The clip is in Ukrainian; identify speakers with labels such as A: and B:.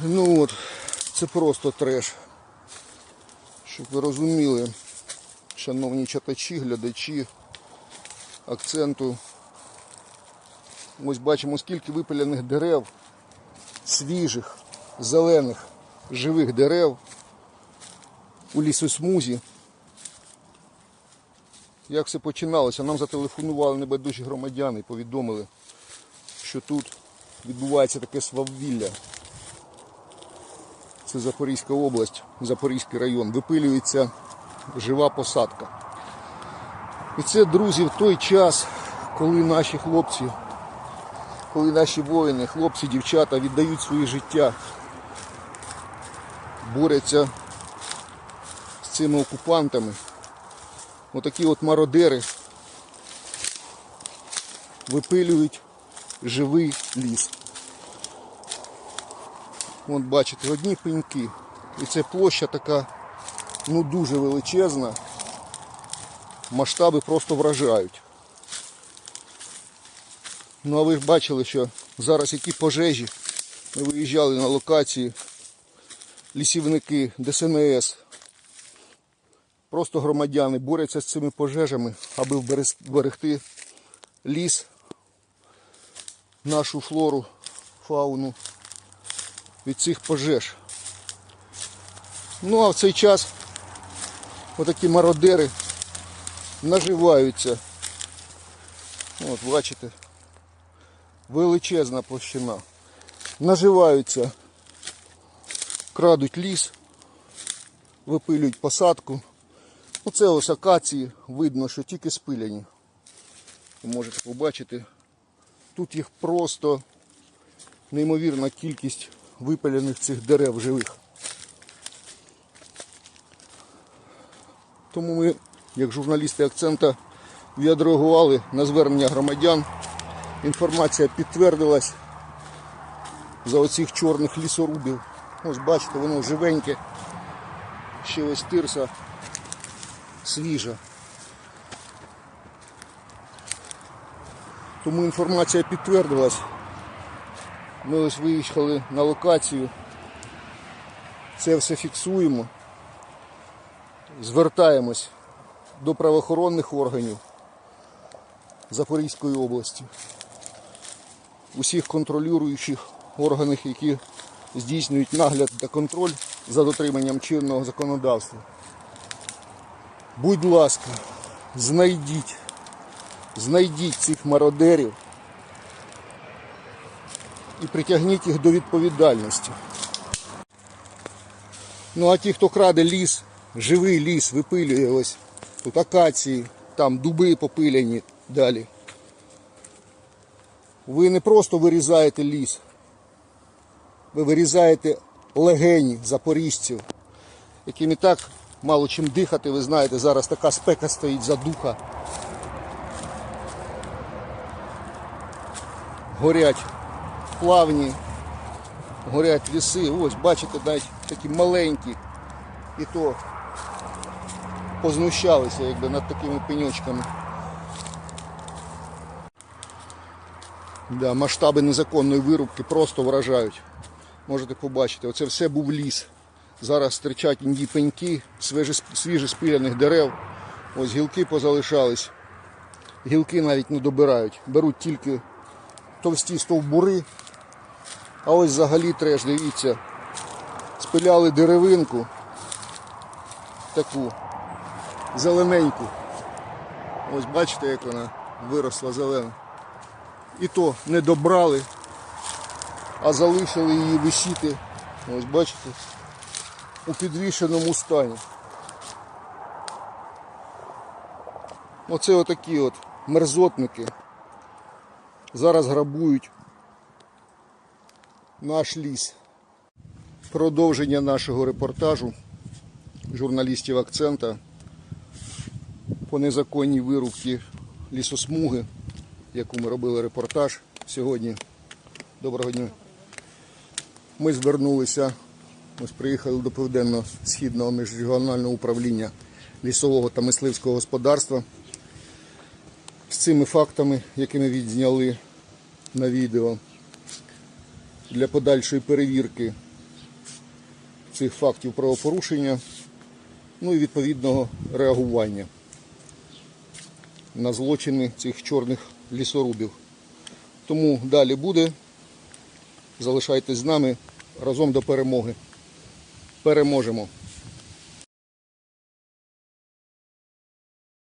A: Ну от, це просто треш. Щоб ви розуміли, шановні читачі, глядачі, акценту. Ось бачимо, скільки випилених дерев, свіжих, зелених, живих дерев у лісосмузі. Як все починалося? Нам зателефонували небайдужі громадяни і повідомили, що тут відбувається таке свавілля. Це Запорізька область, Запорізький район. Випилюється жива посадка. І це, друзі, в той час, коли наші хлопці, коли наші воїни, хлопці, дівчата віддають своє життя, борються з цими окупантами. Отакі от мародери випилюють живий ліс. От бачите, одні пеньки. І це площа така ну дуже величезна. Масштаби просто вражають. Ну а ви ж бачили, що зараз які пожежі. Ми виїжджали на локації, лісівники, ДСНС. Просто громадяни борються з цими пожежами, аби вберегти ліс, нашу флору, фауну від цих пожеж. Ну а в цей час отакі мародери наживаються. От, бачите, величезна площина. Наживаються, крадуть ліс, випилюють посадку. Оце ось акації, видно, що тільки спиляні. Ви можете побачити, тут їх просто неймовірна кількість випалених цих дерев живих. Тому ми, як журналісти акцента, відреагували на звернення громадян. Інформація підтвердилась за оцих чорних лісорубів. Ось бачите, воно живеньке. Ще ось тирса свіжа. Тому інформація підтвердилась. Ми ось виїхали на локацію. Це все фіксуємо. Звертаємось до правоохоронних органів Запорізької області, усіх контролюючих органів, які здійснюють нагляд та контроль за дотриманням чинного законодавства. Будь ласка, знайдіть, знайдіть цих мародерів і притягніть їх до відповідальності. Ну а ті, хто краде ліс, живий ліс, випилює ось тут акації, там дуби попиляні далі. Ви не просто вирізаєте ліс, ви вирізаєте легені запоріжців, яким і так мало чим дихати, ви знаєте, зараз така спека стоїть за духа. Горять плавні, горять ліси. Ось, бачите, навіть такі маленькі. І то познущалися якби над такими пеньочками. Да, масштаби незаконної вирубки просто вражають. Можете побачити, оце все був ліс. Зараз стирчать інді пеньки, свіжі спиляних дерев. Ось гілки позалишались. Гілки навіть не добирають. Беруть тільки товсті стовбури. А ось взагалі треш, дивіться. Спиляли деревинку. Таку зелененьку. Ось бачите, як вона виросла зелена. І то не добрали, а залишили її висіти. Ось бачите, у підвішеному стані. Оце отакі от мерзотники. Зараз грабують наш ліс. Продовження нашого репортажу журналістів акцента по незаконній вирубці лісосмуги, яку ми робили репортаж сьогодні. Доброго дня. Ми звернулися, ось приїхали до Південно-Східного міжрегіонального управління лісового та мисливського господарства з цими фактами, які ми відзняли на відео для подальшої перевірки цих фактів правопорушення, ну і відповідного реагування на злочини цих чорних лісорубів. Тому далі буде. Залишайтесь з нами разом до перемоги. Переможемо!